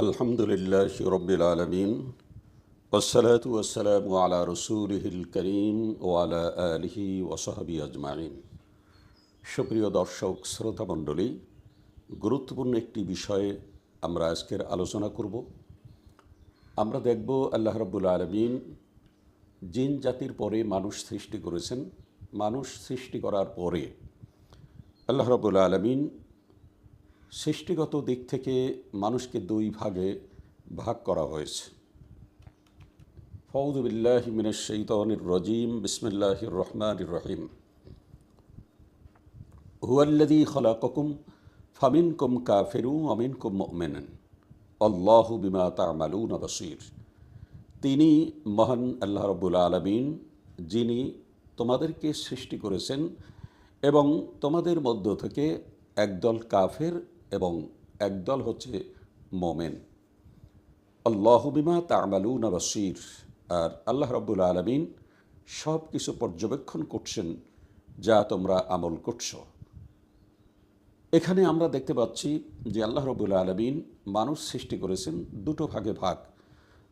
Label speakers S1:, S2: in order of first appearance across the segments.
S1: আলহামদুলিল্লাহ রবিল আলমিন ওসালাত ওসালাম আলা রসুলহিল করিম ও আলা আলহি ওসাহাবি আজমাইন। সুপ্রিয় দর্শক শ্রোতামণ্ডলী গুরুত্বপূর্ণ একটি বিষয়ে আমরা আজকের আলোচনা করব। আমরা দেখব আল্লাহ রব্বুল আলমিন জিন জাতির পরে মানুষ সৃষ্টি করেছেন। মানুষ সৃষ্টি করার পরে আল্লাহ রবুল আলমিন সৃষ্টিগত দিক থেকে মানুষকে দুই ভাগে ভাগ করা হয়েছে। ফৌজবিল্লাহ মিনের শৈতনির রজিম, বিসমিল্লাহির রহমান রহিম। হুয়াল্লাদি খলাকুম ফামিন কুম কাফেরু অমিন কুম মেনেন আল্লাহ বিমা তামালুন বসির। তিনি মহান আল্লাহ রব্বুল আলমিন, যিনি তোমাদেরকে সৃষ্টি করেছেন এবং তোমাদের মধ্য থেকে একদল কাফের এবং একদল হচ্ছে মোমেন। আল্লাহ বিমা তামালুন বসির। আর আল্লাহ রব্বুল আলমিন সব কিছু পর্যবেক্ষণ করছেন যা তোমরা আমল করছ। এখানে আমরা দেখতে পাচ্ছি যে আল্লাহ রবুল আলমিন মানুষ সৃষ্টি করেছেন দুটো ভাগে ভাগ।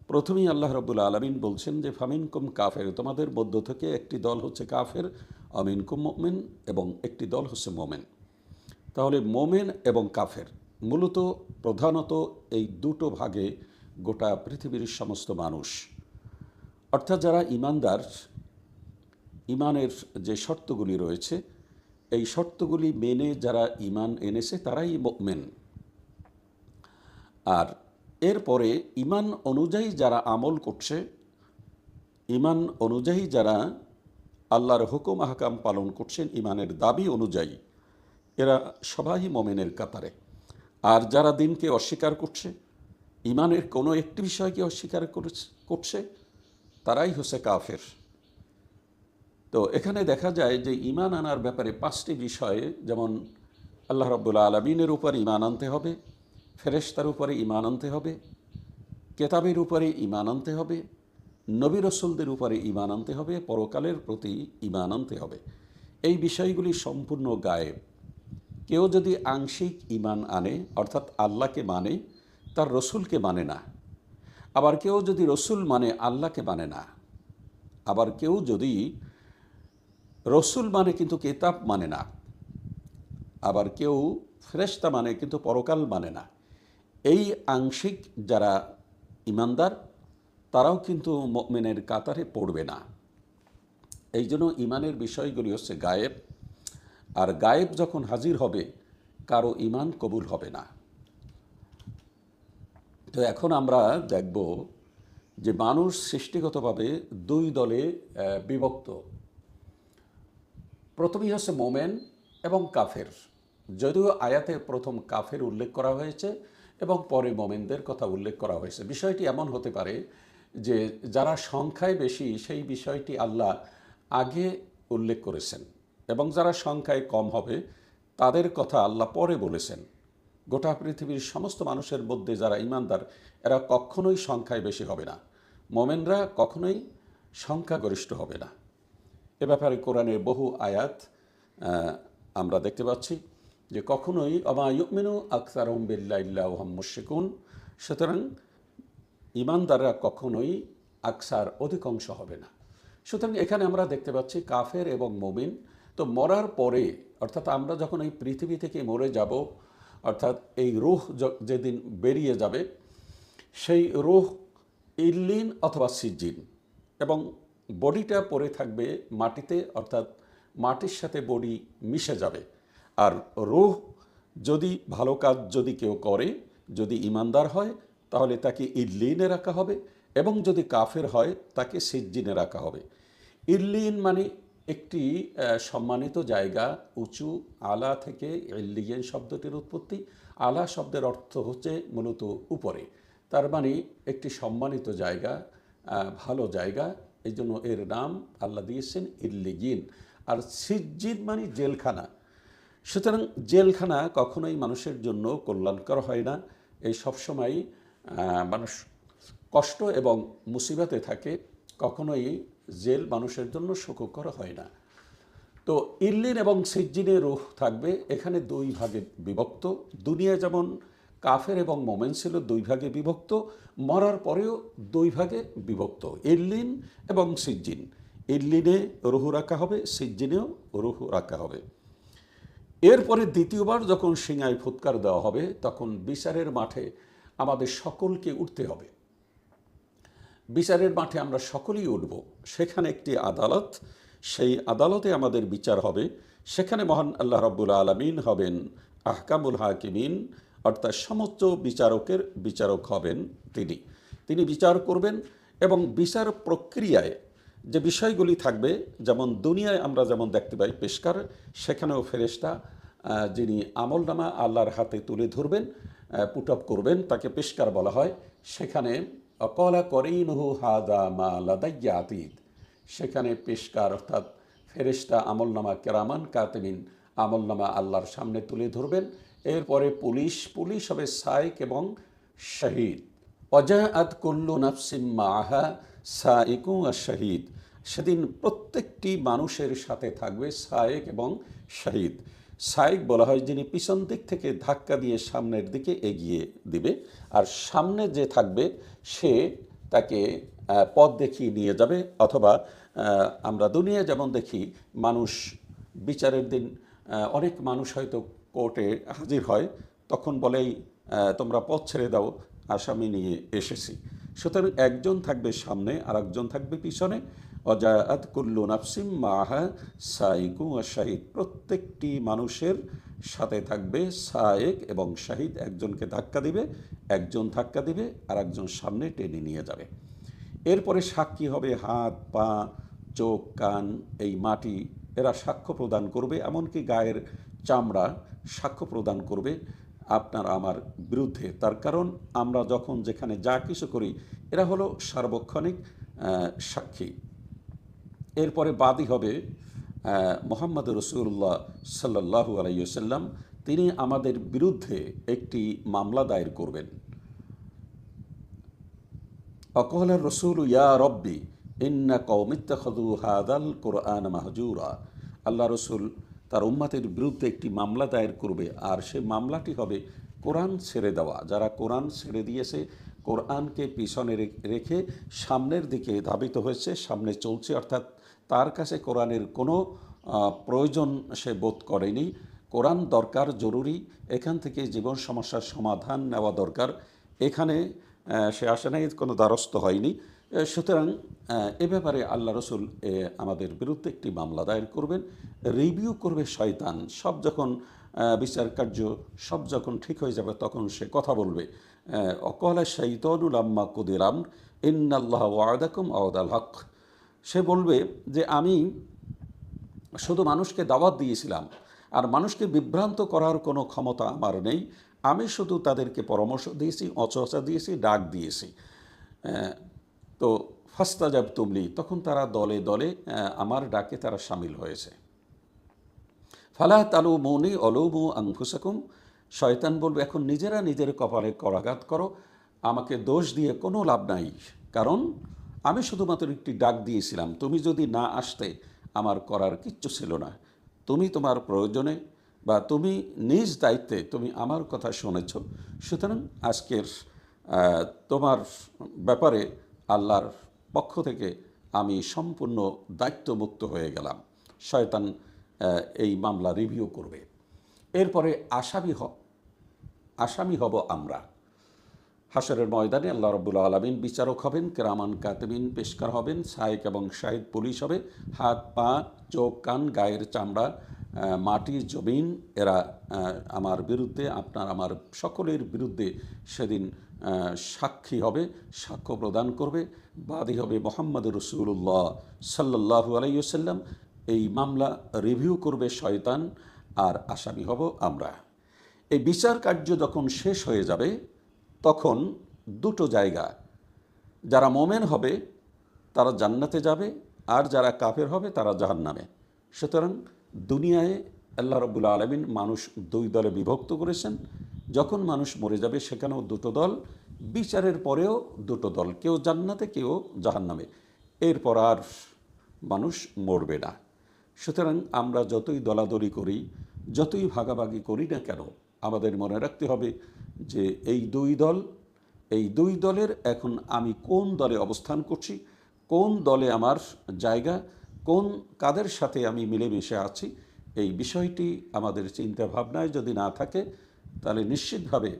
S1: প্রথমেই আল্লাহ রবুল আলমিন বলছেন যে ফামিন কুম কাফের। তোমাদের মধ্য থেকে একটি দল হচ্ছে কাফের আমিন কুম মোমেন এবং একটি দল হচ্ছে মোমেন। তাহলে মোমেন এবং কাফের মূলত প্রধানত এই দুটো ভাগে গোটা পৃথিবীর সমস্ত মানুষ। অর্থাৎ যারা ইমানদার, ইমানের যে শর্তগুলি রয়েছে, এই শর্তগুলি মেনে যারা ইমান এনেছে তারাই মেন আর এরপরে ইমান অনুযায়ী যারা আমল করছে, ইমান অনুযায়ী যারা আল্লাহর হুকুম, আহকাম পালন করছেন, ইমানের দাবি অনুযায়ী এরা সবাই মমেনের কাতারে। আর যারা দিনকে অস্বীকার করছে ইমানের কোনো একটি বিষয়কে অস্বীকার করছে তারাই হচ্ছে কাফের। তো এখানে দেখা যায় যে ইমান আনার ব্যাপারে পাঁচটি বিষয়ে, যেমন আল্লাহ রব্বুল্লা আলমিনের উপর ইমান আনতে হবে ফেরেস্তার উপরে ইমান আনতে হবে, কেতাবের উপরে ইমান আনতে হবে, নবী রসুলদের উপরে ইমান আনতে হবে, পরকালের প্রতি ইমান আনতে হবে। এই বিষয়গুলি সম্পূর্ণ গায়েব। কেউ যদি আংশিক ইমান আনে, অর্থাৎ আল্লাহকে মানে তার রসুলকে মানে না। আবার কেউ যদি রসুল মানে আল্লাহকে মানে না। আবার কেউ যদি রসুল মানে কিন্তু কেতাব মানে না। আবার কেউ ফ্রেস্তা মানে কিন্তু পরকাল মানে না। এই আংশিক যারা ইমানদার তারাও কিন্তু মেনের কাতারে পড়বে না। এই জন্য ইমানের বিষয়গুলি হচ্ছে গায়েব। আর গায়েব যখন হাজির হবে, কারও ইমান কবুল হবে না। তো এখন আমরা দেখব যে মানুষ সৃষ্টিগতভাবে দুই দলে বিভক্ত। প্রথমেই হচ্ছে মোমেন এবং কাফের। যদিও আয়াতে প্রথম কাফের উল্লেখ করা হয়েছে এবং পরে মোমেনদের কথা উল্লেখ করা হয়েছে। বিষয়টি এমন হতে পারে যে যারা সংখ্যায় বেশি, সেই বিষয়টি আল্লাহ আগে উল্লেখ করেছেন। এবং যারা সংখ্যায় কম হবে, তাদের কথা আল্লাহ পরে বলেছেন। গোটা পৃথিবীর সমস্ত মানুষের মধ্যে যারা ইমানদার, এরা কখনোই সংখ্যায় বেশি হবে না। মোমেনরা কখনোই সংখ্যাগরিষ্ঠ হবে না। এ ব্যাপারে কোরআনের বহু আয়াত আমরা দেখতে পাচ্ছি যে কখনোই অমায়ুমিনু আখতার বিল্লাহ মুশিকুন সুতরাং ইমানদাররা কখনোই আকসার অধিকাংশ হবে না। সুতরাং এখানে আমরা দেখতে পাচ্ছি কাফের এবং মমিন তো মরার পরে, অর্থাৎ আমরা যখন এই পৃথিবী থেকে মরে যাব, অর্থাৎ এই রুহ যেদিন বেরিয়ে যাবে, সেই রুহ ইল্লিন অথবা সিজিন এবং বডিটা পড়ে থাকবে মাটিতে, অর্থাৎ মাটির সাথে বডি মিশে যাবে। আর রুহ যদি ভালো কাজ যদি কেউ করে, যদি ইমানদার হয়, তাহলে তাকে ইল্লিনে রাখা হবে এবং যদি কাফের হয়, তাকে সিজ্জিনে রাখা হবে। ইল্লিন মানে একটি সম্মানিত জায়গা উঁচু আলা থেকে ইল্লিয়েন শব্দটির উৎপত্তি। আলা শব্দের অর্থ হচ্ছে মূলত উপরে। তার মানে একটি সম্মানিত জায়গা ভালো জায়গা। এই জন্য এর নাম আল্লাহ দিয়েছেন ইল্লিগিন। আর সিজ্জিন মানে জেলখানা। সুতরাং জেলখানা কখনোই মানুষের জন্য কল্যাণকর হয় না। এই সবসময় মানুষ কষ্ট এবং মুসিবাতে থাকে। কখনোই জেল মানুষের জন্য সুখকর হয় না। তো ইল্লিন এবং সিজ্জিনে রুহ থাকবে এখানে দুই ভাগে বিভক্ত। দুনিয়া যেমন কাফের এবং মোমেন ছিল দুই ভাগে বিভক্ত, মরার পরেও দুই ভাগে বিভক্ত, ইল্লিন এবং সিজ্জিন। ইল্লিনে রুহু রাখা হবে, সিজ্জিনেও রুহু রাখা হবে। এরপরে দ্বিতীয়বার যখন সিঙায় ফুৎকার দেওয়া হবে, তখন বিচারের মাঠে আমাদের সকলকে উঠতে হবে। বিচারের মাঠে আমরা সকলেই উঠব। সেখানে একটি আদালত সেই আদালতে আমাদের বিচার হবে। সেখানে মহান আল্লাহ রব্বুল আলমিন হবেন আহকামুল হাকিমিন অর্থাৎ সমস্ত বিচারকের বিচারক হবেন তিনি। তিনি বিচার করবেন এবং বিচার প্রক্রিয়ায় যে বিষয়গুলি থাকবে যেমন দুনিয়ায় আমরা যেমন দেখতে পাই পেশকার সেখানেও ফেরেশতা আহ, যিনি আমলনামা আল্লাহর হাতে তুলে ধরবেন পুট আপ করবেন তাকে পেশকার বলা হয়। সেখানে অকলা করিনহু হাদা মা লাদাইয়া আতীত সেখানে পেশকার অর্থাৎ ফেরেশতা আমলনামা কেরামান কাতেমিন আমলনামা আল্লাহর সামনে তুলে ধরবেন। এরপরে পুলিশ পুলিশ হবে সাইক এবং শহীদ। অজাআত কুল্লু নাফসিম মাহা সাইকু আর শহীদ। সেদিন প্রত্যেকটি মানুষের সাথে থাকবে সায়েক এবং শহীদ। সাইক বলা হয় যিনি পিছন দিক থেকে ধাক্কা দিয়ে সামনের দিকে এগিয়ে দিবে, আর সামনে যে থাকবে সে তাকে পথ দেখিয়ে নিয়ে যাবে, অথবা আমরা দুনিয়া যেমন দেখি, মানুষ বিচারের দিন অনেক মানুষ হয়তো কোর্টে হাজির হয়, তখন বলেই তোমরা পথ ছেড়ে দাও, আসামি নিয়ে এসেছি। সুতরাং একজন থাকবে সামনে আর একজন থাকবে পিছনে অজায়াত কুল্লু নাফসিম মাহা সাইকু আর শাহিদ। প্রত্যেকটি মানুষের সাথে থাকবে সায়েক এবং শাহিদ। একজনকে ধাক্কা দিবে, একজন ধাক্কা দিবে আর একজন সামনে টেনে নিয়ে যাবে। এরপরে সাক্ষী হবে হাত, পা, চোখ, কান, এই মাটি। এরা সাক্ষ্য প্রদান করবে, এমনকি গায়ের চামড়া সাক্ষ্য প্রদান করবে। আপনার আমার বিরুদ্ধে। তার কারণ, আমরা যখন যেখানে যা কিছু করি, এরা হলো সার্বক্ষণিক সাক্ষী। এরপরে বাদী হবে মোহাম্মদ রসুল্লাহ সাল্লাহু আলাইসাল্লাম তিনি আমাদের বিরুদ্ধে একটি মামলা দায়ের করবেন। অকহল রসুল ইয়া রব্বি, ইন্না কৌমিত্তাখদু হাদাল কোরআন মাহজুরা। আল্লাহ রসুল তার উম্মাতের বিরুদ্ধে একটি মামলা দায়ের করবে, আর সে মামলাটি হবে কোরআন ছেড়ে দেওয়া। যারা কোরআন ছেড়ে দিয়েছে, কোরআনকে পিছনে রেখে সামনের দিকে ধাবিত হয়েছে, সামনে চলছে, অর্থাৎ তার কাছে কোরআনের কোনো প্রয়োজন সে বোধ করেনি। কোরআন দরকার, জরুরি। এখান থেকে জীবন সমস্যার সমাধান নেওয়া দরকার। এখানে সে আসে নাই, কোনো দ্বারস্থ হয়নি। সুতরাং এ ব্যাপারে আল্লাহ রসুল আমাদের বিরুদ্ধে একটি মামলা দায়ের করবেন। রিভিউ করবে শয়তান। সব যখন বিচার কার্য সব যখন ঠিক হয়ে যাবে, তখন সে কথা বলবে। অকলা শৈতনুল আম্মা কুদিরাম। ইন্নাল্লাহ ওয়াদাকুম আওয়াদাল হক। সে বলবে যে আমি শুধু মানুষকে দাওয়াত দিয়েছিলাম, আর মানুষকে বিভ্রান্ত করার কোনো ক্ষমতা আমার নেই। আমি শুধু তাদেরকে পরামর্শ দিয়েছি, অচর্চা দিয়েছি, ডাক দিয়েছি। তো ফাস্তা যাব তুমলি তখন তারা দলে দলে আমার ডাকে তারা সামিল হয়েছে। ফালা তালু মৌনি অলৌমু আংফুসাকুম, শয়তান বলবে, এখন নিজেরা নিজের কপালে করাঘাত করো। আমাকে দোষ দিয়ে কোনো লাভ নাই। কারণ আমি শুধুমাত্র একটি ডাক দিয়েছিলাম, তুমি যদি না আসতে আমার করার কিচ্ছু ছিল না। তুমি তোমার প্রয়োজনে বা তুমি নিজ দায়িত্বে তুমি আমার কথা শুনেছ। সুতরাং আজকের তোমার ব্যাপারে আল্লাহর পক্ষ থেকে আমি সম্পূর্ণ দায়িত্বমুক্ত হয়ে গেলাম। শয়তান এই মামলা রিভিউ করবে। এরপরে আসামি হ, আসামি হব আমরা। হাসরের ময়দানে আল্লাহ রব্বুল আলমিন বিচারক হবেন, কেরামান কাতেমিন পেশকার হবেন সাহেক এবং শাহিদ পুলিশ হবে। হাত, পা, চোখ, কান, গায়ের চামড়া মাটি, জমিন, এরা আমার বিরুদ্ধে, আপনার আমার সকলের বিরুদ্ধে সেদিন সাক্ষী হবে, সাক্ষ্য প্রদান করবে। বাদী হবে মোহাম্মদ রসুল্লাহ সাল্লাহু আলাইসাল্লাম এই মামলা রিভিউ করবে শয়তান, আর আসামি হব আমরা। এই বিচার কার্য যখন শেষ হয়ে যাবে তখন দুটো জায়গা, যারা মোমেন হবে তারা জান্নাতে যাবে, আর যারা কাফের হবে তারা জাহান্নামে। সুতরাং দুনিয়ায় আল্লাহ রব্বুল আলমিন মানুষ দুই দলে বিভক্ত করেছেন। যখন মানুষ মরে যাবে সেখানেও দুটো দল, বিচারের পরেও দুটো দল, কেউ জান্নাতে, কেউ জাহান্নামে। এরপর আর মানুষ মরবে না। সুতরাং আমরা যতই দলাদলি করি, যতই ভাগাভাগি করি না কেন, আমাদের মনে রাখতে হবে যে এই দুই দল, এই দুই দলের এখন আমি কোন দলে অবস্থান করছি, কোন দলে আমার জায়গা, কোন কাদের সাথে আমি মিলেমিশে আছি, এই বিষয়টি আমাদের চিন্তা ভাবনায় যদি না থাকে, তাহলে নিশ্চিতভাবে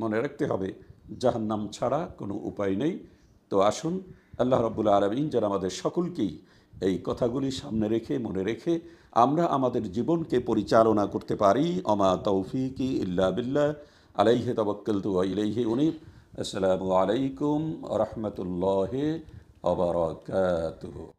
S1: মনে রাখতে হবে, জাহান্নাম ছাড়া কোনো উপায় নেই। তো আসুন, আল্লাহ রব্বুল আলমিন যেন আমাদের সকলকেই এই কথাগুলি সামনে রেখে, মনে রেখে আমরা আমাদের জীবনকে পরিচালনা করতে পারি। অমা তৌফিকি ইল্লা বিল্লাহ। আলাইহে তবক্কালতু ওয়া ইলাইহি উনিব আসসালামু আলাইকুম রহমতুল্লাহ ওবরাকাতুহু